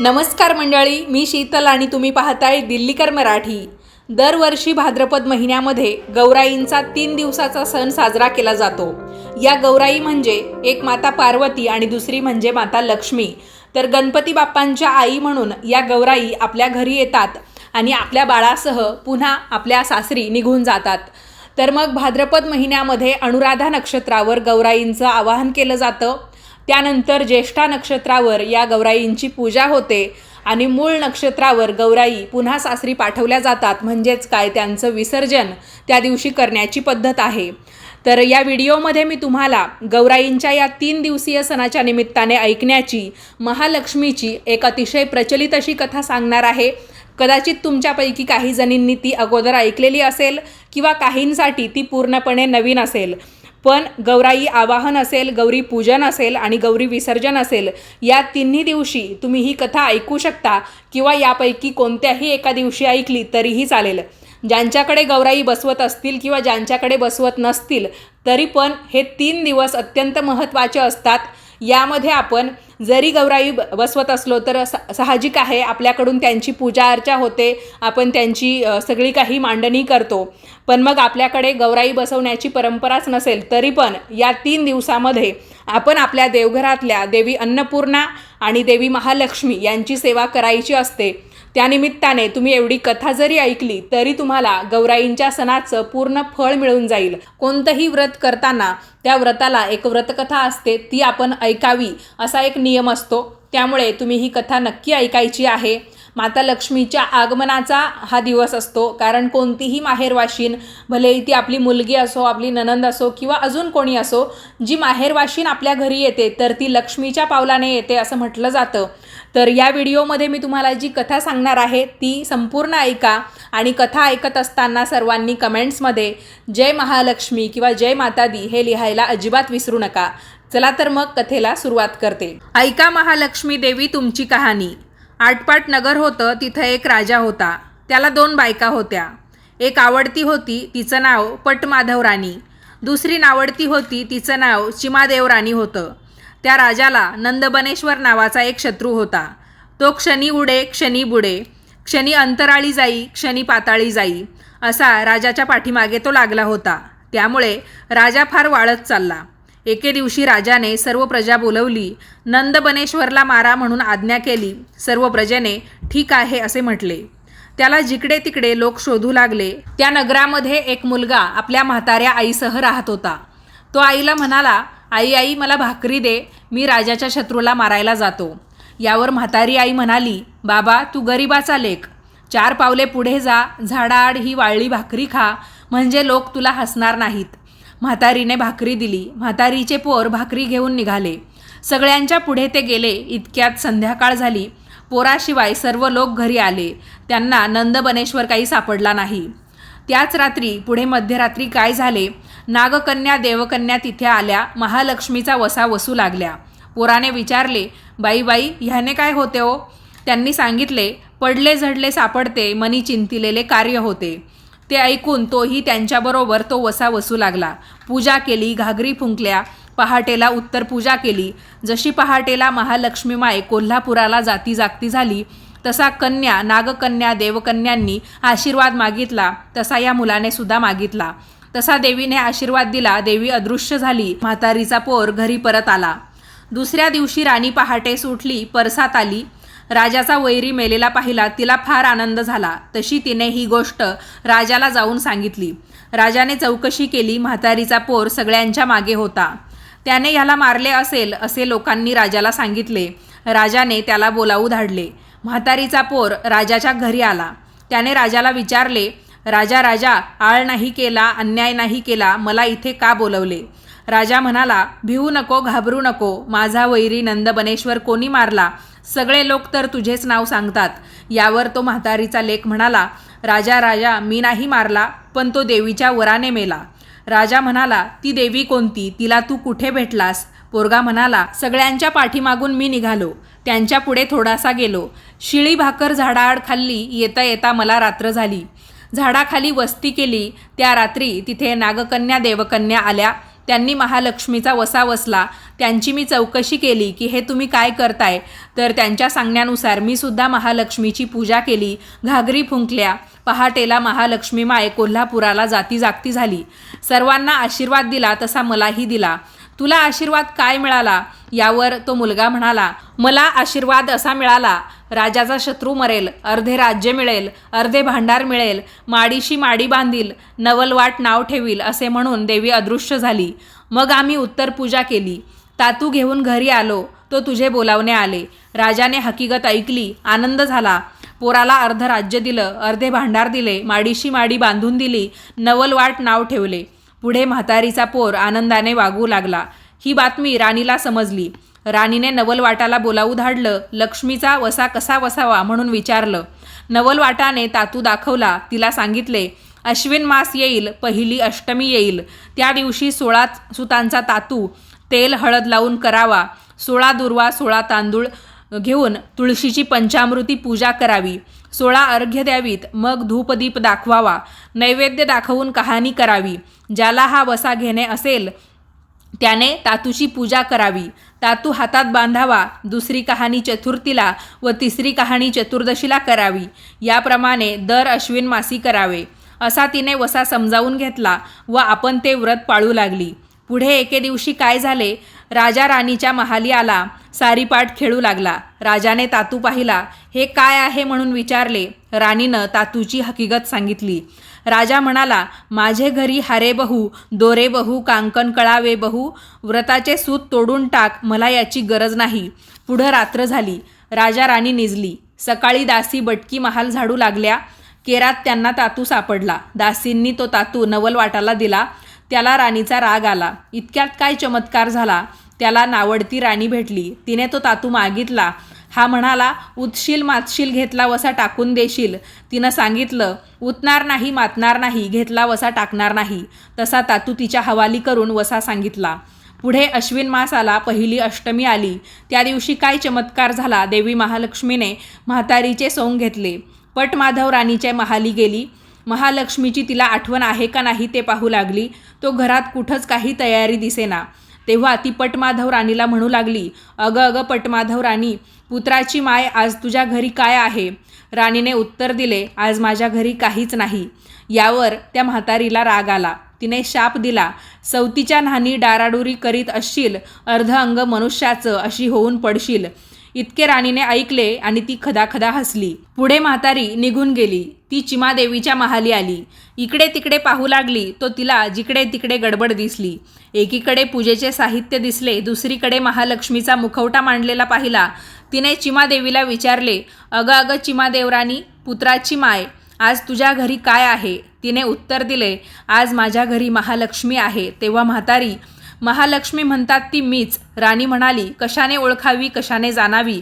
नमस्कार मंडळी मी शीतल आणि तुम्ही पाहताय दिल्लीकर मराठी. दरवर्षी भाद्रपद महिन्यामध्ये गौराईंचा तीन दिवसाचा सण साजरा केला जातो. या गौराई म्हणजे एक माता पार्वती आणि दुसरी म्हणजे माता लक्ष्मी. तर गणपती बाप्पांच्या आई म्हणून या गौराई आपल्या घरी येतात आणि आपल्या बाळासह पुन्हा आपल्या सासरी निघून जातात. तर मग भाद्रपद महिन्यामध्ये अनुराधा नक्षत्रावर गौराईंचं आवाहन केलं जातं. त्यानंतर ज्येष्ठा नक्षत्रावर या गौराईंची पूजा होते आणि मूळ नक्षत्रावर गौराई पुन्हा सासरी पाठवल्या जातात म्हणजेच काय त्यांचं विसर्जन त्या दिवशी करण्याची पद्धत आहे. तर या व्हिडिओमध्ये मी तुम्हाला गौराईंच्या या तीन दिवसीय सणाच्या निमित्ताने ऐकण्याची महालक्ष्मीची एक अतिशय प्रचलित अशी कथा सांगणार आहे. कदाचित तुमच्यापैकी काही जणींनी ती अगोदर ऐकलेली असेल किंवा काहींसाठी ती पूर्णपणे नवीन असेल. पण गौराई आवाहन असेल गौरी पूजन असेल आणि गौरी विसर्जन असेल या तिन्ही दिवशी तुम्ही ही कथा ऐकू शकता किंवा यापैकी कोणत्याही एका दिवशी ऐकली तरीही चालेल. ज्यांच्याकडे गौराई बसवत असतील किंवा ज्यांच्याकडे बसवत नसतील तरी पण हे तीन दिवस अत्यंत महत्त्वाचे असतात. यामध्ये आपण जरी गौराई ब- बसवत असलो तर स साहजिक आहे आपल्याकडून त्यांची पूजा अर्चा होते आपण त्यांची सगळी काही मांडणी करतो. पण मग आपल्याकडे गौराई बसवण्याची परंपराच नसेल तरी पण या तीन दिवसामध्ये आपण आपल्या देवघरातल्या देवी अन्नपूर्णा आणि देवी महालक्ष्मी यांची सेवा करायची असते. त्यानिमित्ताने तुम्ही एवढी कथा जरी ऐकली तरी तुम्हाला गौराईंच्या सणाचं पूर्ण फळ मिळून जाईल. कोणतंही व्रत करताना त्या व्रताला एक व्रतकथा असते ती आपण ऐकावी असा एक नियम असतो. त्यामुळे तुम्ही ही कथा नक्की ऐकायची आहे. माता लक्ष्मीच्या आगमनाचा हा दिवस असतो कारण कोणतीही माहेरवाशीन भले ती आपली मुलगी असो आपली ननंद असो किंवा अजून कोणी असो जी माहेरवाशीन आपल्या घरी येते तर ती लक्ष्मीच्या पावलाने येते असं म्हटलं जातं. तर या व्हिडिओमध्ये मी तुम्हाला जी कथा सांगणार आहे ती संपूर्ण ऐका आणि कथा ऐकत असताना सर्वांनी कमेंट्समध्ये जय महालक्ष्मी किंवा जय माता दी हे लिहायला अजिबात विसरू नका. चला तर मग कथेला सुरुवात करते. ऐका महालक्ष्मी देवी तुमची कहाणी. आटपाट नगर होतं तिथं एक राजा होता. त्याला दोन बायका होत्या. एक आवडती होती तिचं नाव पटमाधव राणी. दुसरी नावडती होती तिचं नाव चिमादेव राणी होतं. त्या राजाला नंदबनेश्वर नावाचा एक शत्रू होता. तो क्षणी उडे क्षणी बुडे क्षणी अंतराळी जाई क्षणी पाताळी जाई असा राजाच्या पाठीमागे तो लागला होता. त्यामुळे राजा फार वाळत चालला. एके दिवशी राजाने सर्व प्रजा बोलवली नंदबनेश्वरला मारा म्हणून आज्ञा केली सर्व प्रजेने ठीक आहे असे म्हटले. त्याला जिकडे तिकडे लोक शोधू लागले त्या नगरामध्ये एक मुलगा आपल्या म्हाताऱ्या आईसह राहत होता. तो आईला म्हणाला आई आई मला भाकरी दे. मी राजाच्या शत्रूला मारायला जातो. यावर म्हातारी आई म्हणाली बाबा तू गरिबाचा लेख. चार पावले पुढे जा. झाडाआड ही वाळली भाकरी खा. म्हणजे लोक तुला हसणार नाहीत. म्हातारीने भाकरी दिली. म्हातारीचे पोर भाकरी घेऊन निघाले. सगळ्यांच्या पुढे ते गेले. इतक्यात संध्याकाळ झाली. पोराशिवाय सर्व लोक घरी आले. त्यांना नंदबनेश्वर काही सापडला नाही. त्याच रात्री पुढे मध्यरात्री काय झाले? नागकन्या देवकन्या तिथे आल्या महालक्ष्मीचा वसा वसू लागल्या. पोराने विचारले बाई बाई ह्याने काय होते हो? त्यांनी सांगितले पडले झडले सापडते मनी चिंतिलेले कार्य होते. ते ऐकून तोही त्यांच्याबरोबर तो वसा वसू लागला. पूजा केली घागरी फुंकल्या पहाटेला उत्तर पूजा केली. जशी पहाटेला महालक्ष्मी माय कोल्हापुराला जाती जागती झाली तसा कन्या नागकन्या देवकन्यांनी आशीर्वाद मागितला तसा या मुलाने सुद्धा मागितला. तसा देवीने आशीर्वाद दिला देवी अदृश्य झाली म्हातारीचा पोर घरी परत आला. दुसऱ्या दिवशी राणी पहाटे उठली परसात आली. राजाचा वैरी मेलेला पाहिला तिला फार आनंद झाला. तशी तिने ही गोष्ट राजाला जाऊन सांगितली. राजाने चौकशी केली म्हातारीचा पोर सगळ्यांच्या मागे होता. त्याने ह्याला मारले असेल असे लोकांनी राजाला सांगितले. राजाने त्याला बोलावू धाडले. म्हातारीचा पोर राजाच्या घरी आला. त्याने राजाला विचारले राजा राजा आळ नाही केला अन्याय नाही केला मला इथे का बोलवले? राजा म्हणाला भिवू नको घाबरू नको माझा वैरी नंदबनेश्वर कोणी मारला? सगळे लोक तर तुझेच नाव सांगतात. यावर तो म्हातारीचा लेख म्हणाला राजा राजा मी नाही मारला पण तो देवीच्या वराने मेला. राजा म्हणाला ती देवी कोणती? तिला तू कुठे भेटलास? पोरगा म्हणाला सगळ्यांच्या पाठीमागून मी निघालो. त्यांच्या पुढे थोडासा गेलो. शिळी भाकर झाडाआड खाल्ली येता येता मला रात्र झाली. झाडाखाली वस्ती केली. त्या रात्री तिथे नागकन्या देवकन्या आल्या. त्यांनी महालक्ष्मीचा वसा वसला. त्यांची मी चौकशी केली की हे तुम्ही काय करताय? तर त्यांच्या सांगण्यानुसार मी सुद्धा महालक्ष्मीची पूजा केली. घागरी फुंकल्या. पहाटेला महालक्ष्मी माय कोल्हापुराला जाती जागती झाली. सर्वांना आशीर्वाद दिला तसा मलाही दिला. तुला आशीर्वाद काय मिळाला? यावर तो मुलगा म्हणाला मला आशीर्वाद असा मिळाला राजाचा शत्रू मरेल अर्धे राज्य मिळेल अर्धे भांडार मिळेल माडीशी माडी बांधील नवलवाट नाव ठेवील असे म्हणून देवी अदृश्य झाली. मग आम्ही उत्तर पूजा केली. तातू घेऊन घरी आलो. तो तुझे बोलावणे आले. राजाने हकीकत ऐकली. आनंद झाला. पोराला अर्ध राज्य दिलं अर्धे भांडार दिले माडीशी माडी बांधून दिली नवलवाट नाव ठेवले. पुढे म्हातारीचा पोर आनंदाने वागू लागला. ही बातमी राणीला समजली. राणीने नवलवाटाला बोलावू धाडलं. लक्ष्मीचा वसा कसा वसावा म्हणून विचारलं. नवलवाटाने तातू दाखवला. तिला सांगितले अश्विन मास येईल पहिली अष्टमी येईल. त्या दिवशी सोळा सुतांचा तातू तेल हळद लावून करावा. सोळा दुर्वा सोळा तांदूळ घेऊन तुळशीची पंचामृती पूजा करावी. सोळा अर्घ्य द्यावीत मग धूपदीप दाखवावा नैवेद्य दाखवून कहाणी करावी ज्याला हा वसा घेणे असेल त्याने तातूची पूजा करावी. तातू हातात बांधावा दुसरी कहाणी चतुर्थीला व तिसरी कहाणी चतुर्दशीला करावी. याप्रमाणे दर अश्विन मासी करावे. असा तिने वसा समजावून घेतला व आपण ते व्रत पाळू लागली. पुढे एके दिवशी काय झाले? राजा राणीच्या महाली आला सारीपाट खेळू लागला. राजाने तातू पाहिला. हे काय आहे म्हणून विचारले. राणीनं तातूची हकीकत सांगितली. राजा म्हणाला माझे घरी हारे बहू दोरे बहू कांकण कळावे बहू व्रताचे सूत तोडून टाक मला याची गरज नाही. पुढं रात्र झाली. राजा राणी निजली. सकाळी दासी बटकी महाल झाडू लागल्या. केरात त्यांना तातू सापडला. दासींनी तो तातू नवलवाटाला दिला. त्याला राणीचा राग आला. इतक्यात काय चमत्कार झाला? त्याला नावडती राणी भेटली. तिने तो तातू मागितला. हा म्हणाला उतशील मातशील घेतला वसा टाकून देशील. तिनं सांगितलं उतणार नाही मातणार नाही घेतला वसा टाकणार नाही. तसा तातू तिच्या हवाली करून वसा सांगितला. पुढे अश्विन मास आला पहिली अष्टमी आली. त्या दिवशी काय चमत्कार झाला? देवी महालक्ष्मीने म्हातारीचे सोंग घेतले. पटमाधव राणीच्या महाली गेली. महालक्ष्मीची तिला आठवण आहे का नाही ते पाहू लागली. तो घरात कुठंच काही तयारी दिसेना. तेव्हा ती पटमाधव राणीला म्हणू लागली अगं अगं पटमाधव राणी पुत्राची माय आज तुझ्या घरी काय आहे? राणीने उत्तर दिले आज माझ्या घरी काहीच नाही. यावर त्या म्हातारीला राग आला. तिने शाप दिला सवतीच्या न्हाणी डाराडुरी करीत असशील अर्ध अंग मनुष्याचं अशी होऊन पडशील. इतके राणीने ऐकले आणि ती खदाखदा हसली. पुढे म्हातारी निघून गेली. ती चिमादेवीच्या महाली आली. इकडे तिकडे पाहू लागली तो तिला जिकडे तिकडे गडबड दिसली. एकीकडे पूजेचे साहित्य दिसले दुसरीकडे महालक्ष्मीचा मुखवटा मांडलेला पाहिला. तिने चिमादेवीला विचारले अगं अगं चिमादेवराणी पुत्राची माय आज तुझ्या घरी काय आहे? तिने उत्तर दिले आज माझ्या घरी महालक्ष्मी आहे. तेव्हा म्हातारी महालक्ष्मी म्हणतात ती मीच. राणी म्हणाली कशाने ओळखावी कशाने जाणावी?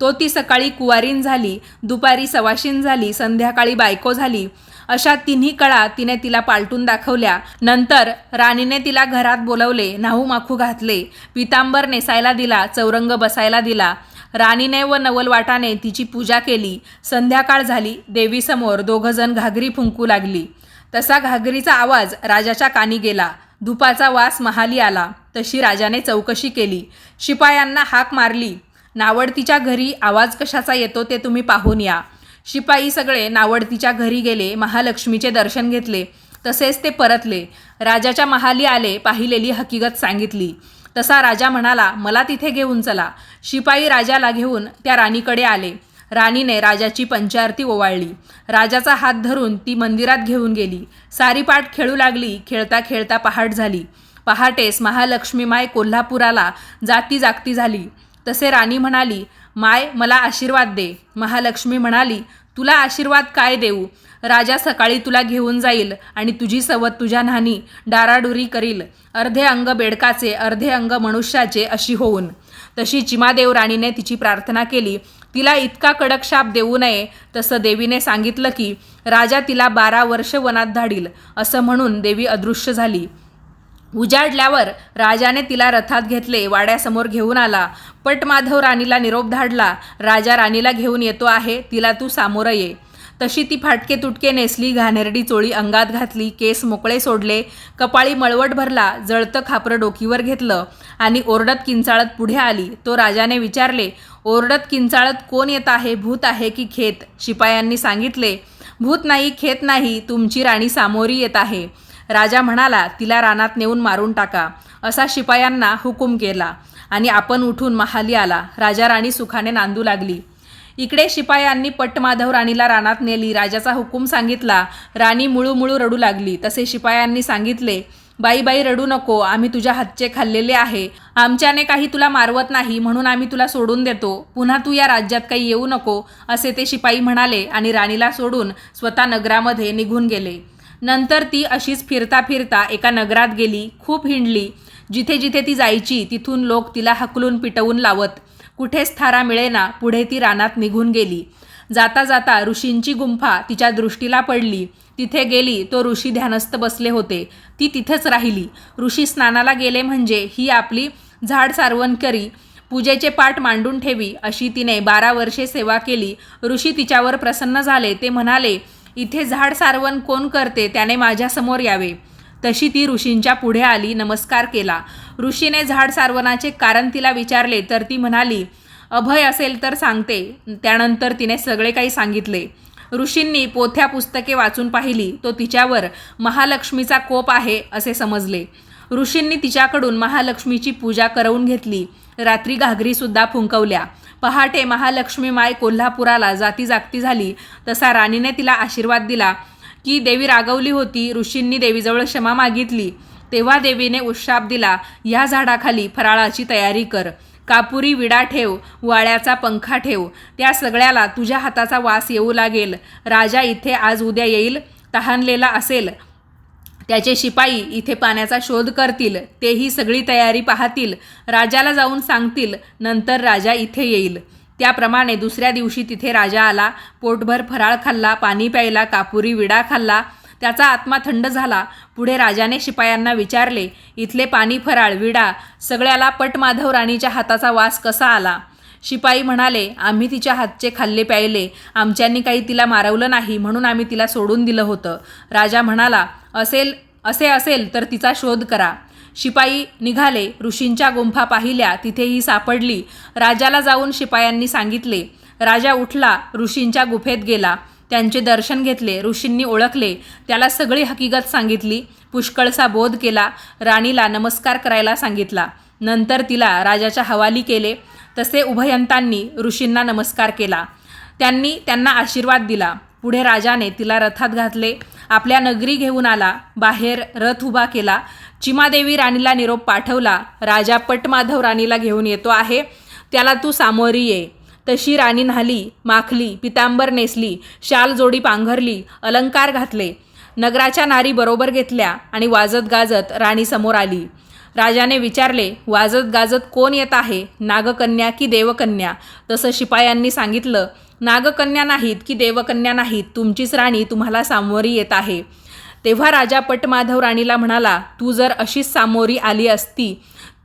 तो ती सकाळी कुवारीन झाली दुपारी सवाशीन झाली संध्याकाळी बायको झाली. अशा तिन्ही कळा तिने तिला पालटून दाखवल्या. नंतर राणीने तिला घरात बोलवले नाहू माखू घातले. पितांबर नेसायला दिला चौरंग बसायला दिला. राणीने व नवलवाटाने तिची पूजा केली. संध्याकाळ झाली देवीसमोर दोघंजण घागरी फुंकू लागली. तसा घागरीचा आवाज राजाच्या कानी गेला. धुपाचा वास महाली आला. तशी राजाने चौकशी केली. शिपायांना हाक मारली. नावडतीच्या घरी आवाज कशाचा येतो ते तुम्ही पाहून या. शिपाई सगळे नावडतीच्या घरी गेले महालक्ष्मीचे दर्शन घेतले. तसेच ते परतले. राजाच्या महाली आले पाहिलेली हकीकत सांगितली. तसा राजा म्हणाला मला तिथे घेऊन चला. शिपाई राजाला घेऊन त्या राणीकडे आले. राणीने राजाची पंचारती ओवाळली. राजाचा हात धरून ती मंदिरात घेऊन गेली. सारी पाठ खेळू लागली खेळता खेळता पहाट झाली. पहाटेस महालक्ष्मी माय कोल्हापुराला जाती जागती झाली. तसे राणी म्हणाली माय मला आशीर्वाद दे. महालक्ष्मी म्हणाली तुला आशीर्वाद काय देऊ? राजा सकाळी तुला घेऊन जाईल आणि तुझी सवत तुझ्या न्हानी डाराडुरी करील. अर्धे अंग बेडकाचे अर्धे अंग मनुष्याचे अशी होऊन. तशी चिमादेव राणीने तिची प्रार्थना केली. तिला इतका कडक शाप देऊ नये तसं देवीने सांगितलं की राजा तिला बारा वर्ष वनात धाडील असं म्हणून देवी अदृश्य झाली. उजाडल्यावर राजाने तिला रथात घेतले वाड्यासमोर घेऊन आला. पटमाधव राणीला निरोप धाडला राजा राणीला घेऊन येतो आहे तिला तू सामोरं ये. तशी ती फाटके तुटके नेसली घाणेरडी चोळी अंगात घातली केस मोकळे सोडले कपाळी मळवट भरला जळतं खापरं डोकीवर घेतलं आणि ओरडत किंचाळत पुढे आली. तो राजाने विचारले ओरडत किंचाळत कोण येत आहे भूत आहे की खेत? शिपायांनी सांगितले भूत नाही खेत नाही तुमची राणी सामोरी येत आहे. राजा म्हणाला तिला रानात नेऊन मारून टाका. असा शिपायांना हुकूम केला आणि आपण उठून महाली आला. राजा राणी सुखाने नांदू लागली. इकडे शिपायांनी पट्टमाधव राणीला रानात नेली. राजाचा हुकूम सांगितला राणी मुळू मुळू रडू लागली. तसे शिपायांनी सांगितले बाई बाई रडू नको. आम्ही तुझ्या हातचे खाल्लेले आहे. आमच्याने काही तुला मारवत नाही म्हणून आम्ही तुला सोडून देतो. पुन्हा तू या राज्यात काही येऊ नको असे ते शिपाई म्हणाले आणि राणीला सोडून स्वतः नगरामध्ये निघून गेले. नंतर ती अशीच फिरता फिरता एका नगरात गेली खूप हिंडली. जिथे जिथे ती जायची तिथून लोक तिला हकलून पिटवून लावत. कुठेच थारा मिळेना पुढे ती रानात निघून गेली. जाता जाता ऋषींची गुंफा तिच्या दृष्टीला पडली. तिथे गेली तो ऋषी ध्यानस्थ बसले होते. ती तिथेच राहिली. ऋषी स्नानाला गेले म्हणजे ही आपली झाड सारवण करी पूजेचे पाठ मांडून ठेवी अशी तिने बारा वर्षे सेवा केली. ऋषी तिच्यावर प्रसन्न झाले. ते म्हणाले इथे झाड सारवण कोण करते? त्याने माझ्यासमोर यावे. तशी ती ऋषींच्या पुढे आली नमस्कार केला. ऋषीने झाड सारवणाचे कारण तिला विचारले तर ती म्हणाली अभय असेल तर सांगते. त्यानंतर तिने सगळे काही सांगितले. ऋषींनी पोथ्या पुस्तके वाचून पाहिली. तो तिच्यावर महालक्ष्मीचा कोप आहे असे समजले. ऋषींनी तिच्याकडून महालक्ष्मीची पूजा करवून घेतली. रात्री घागरीसुद्धा फुंकवल्या. पहाटे महालक्ष्मी माय कोल्हापुराला जाती जागती झाली. तसा राणीने तिला आशीर्वाद दिला की देवी रागवली होती ऋषींनी देवीजवळ क्षमा मागितली. तेव्हा देवीने उशाप दिला या झाडाखाली फराळाची तयारी कर. कापुरी विडा ठेव वाळ्याचा पंखा ठेव त्या सगळ्याला तुझ्या हाताचा वास येऊ लागेल. राजा इथे आज उद्या येईल तहानलेला असेल. त्याचे शिपाई इथे पाण्याचा शोध करतील तेही सगळी तयारी पाहतील. राजाला जाऊन सांगतील नंतर राजा इथे येईल. त्याप्रमाणे दुसऱ्या दिवशी तिथे राजा आला पोटभर फराळ खाल्ला पाणी प्यायला कापुरी विडा खाल्ला. त्याचा आत्मा थंड झाला. पुढे राजाने शिपायांना विचारले इथले पाणी फराळ विडा सगळ्याला पटमाधव राणीच्या हाताचा वास कसा आला? शिपाई म्हणाले आम्ही तिच्या हातचे खाल्ले प्यायले. आमच्यांनी काही तिला मारवलं नाही म्हणून आम्ही तिला सोडून दिलं होतं. राजा म्हणाला असेल असे असेल तर तिचा शोध करा. शिपाई निघाले. ऋषींच्या गुंफा पाहिल्या. तिथेही सापडली. राजाला जाऊन शिपायांनी सांगितले. राजा उठला. ऋषींच्या गुफेत गेला. त्यांचे दर्शन घेतले ऋषींनी ओळखले त्याला सगळी हकीकत सांगितली. पुष्कळसा बोध केला राणीला नमस्कार करायला सांगितला. नंतर तिला राजाच्या हवाली केले. तसे उभयंतांनी ऋषींना नमस्कार केला. त्यांनी त्यांना आशीर्वाद दिला. पुढे राजाने तिला रथात घातले. आपल्या नगरी घेऊन आला. बाहेर रथ उभा केला. चिमादेवी राणीला निरोप पाठवला. राजा पटमाधव राणीला घेऊन येतो आहे. त्याला तू सामोरी ये. तशी राणी न्हाली माखली पितांबर नेसली शाल जोडी पांघरली अलंकार घातले. नगराच्या नारी बरोबर घेतल्या आणि वाजत गाजत राणी समोर आली. राजाने विचारले वाजत गाजत कोण येत आहे? नागकन्या की देवकन्या? तसं शिपायांनी सांगितलं नागकन्या नाहीत की देवकन्या नाहीत तुमचीच राणी तुम्हाला सामोरी येत आहे. तेव्हा राजा पटमाधव राणीला म्हणाला तू जर अशीच सामोरी आली असती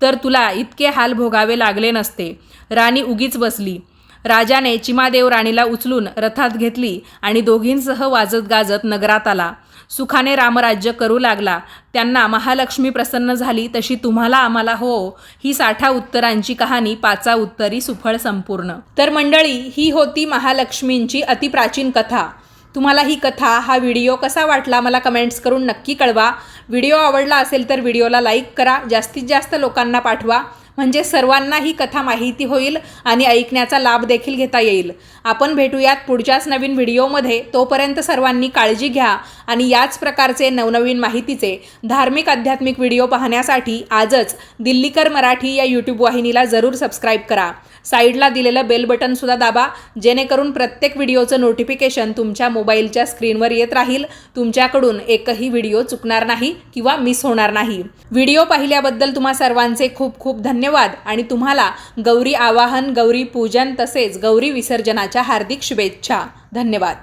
तर तुला इतके हाल भोगावे लागले नसते. राणी उगीच बसली. राजाने चिमादेव राणीला उचलून रथात घेतली आणि दोघींसह वाजत गाजत नगरात आला. सुखाने रामराज्य करू लागला. त्यांना महालक्ष्मी प्रसन्न झाली तशी तुम्हाला आम्हाला हो ही साठा उत्तरांची कहाणी पाचा उत्तरी सुफळ संपूर्ण. तर मंडळी ही होती महालक्ष्मींची अतिप्राचीन कथा. तुम्हाला ही कथा हा व्हिडिओ कसा वाटला मला कमेंट्स करून नक्की कळवा. व्हिडिओ आवडला असेल तर व्हिडिओला लाईक करा जास्तीत जास्त लोकांना पाठवा. म्हणजे सर्वांना ही कथा माहिती होईल आणि ऐकण्याचा लाभ देखील घेता येईल. आपण भेटूयात पुढच्याच नवीन व्हिडिओमध्ये. तोपर्यंत सर्वांनी काळजी घ्या आणि याच प्रकारचे नवनवीन माहितीचे धार्मिक आध्यात्मिक व्हिडिओ पाहण्यासाठी आजच दिल्लीकर मराठी या यूट्यूब वाहिनीला जरूर सबस्क्राईब करा. साईडला दिलेलं बेल बटनसुद्धा दाबा जेणेकरून प्रत्येक व्हिडिओचं नोटिफिकेशन तुमच्या मोबाईलच्या स्क्रीनवर येत राहील. तुमच्याकडून एकही व्हिडिओ चुकणार नाही किंवा मिस होणार नाही. व्हिडिओ पाहिल्याबद्दल तुम्हा सर्वांचे खूप खूप धन्यवाद आणि तुम्हाला गौरी आवाहन गौरी पूजन तसेच गौरी विसर्जनाच्या हार्दिक शुभेच्छा. धन्यवाद.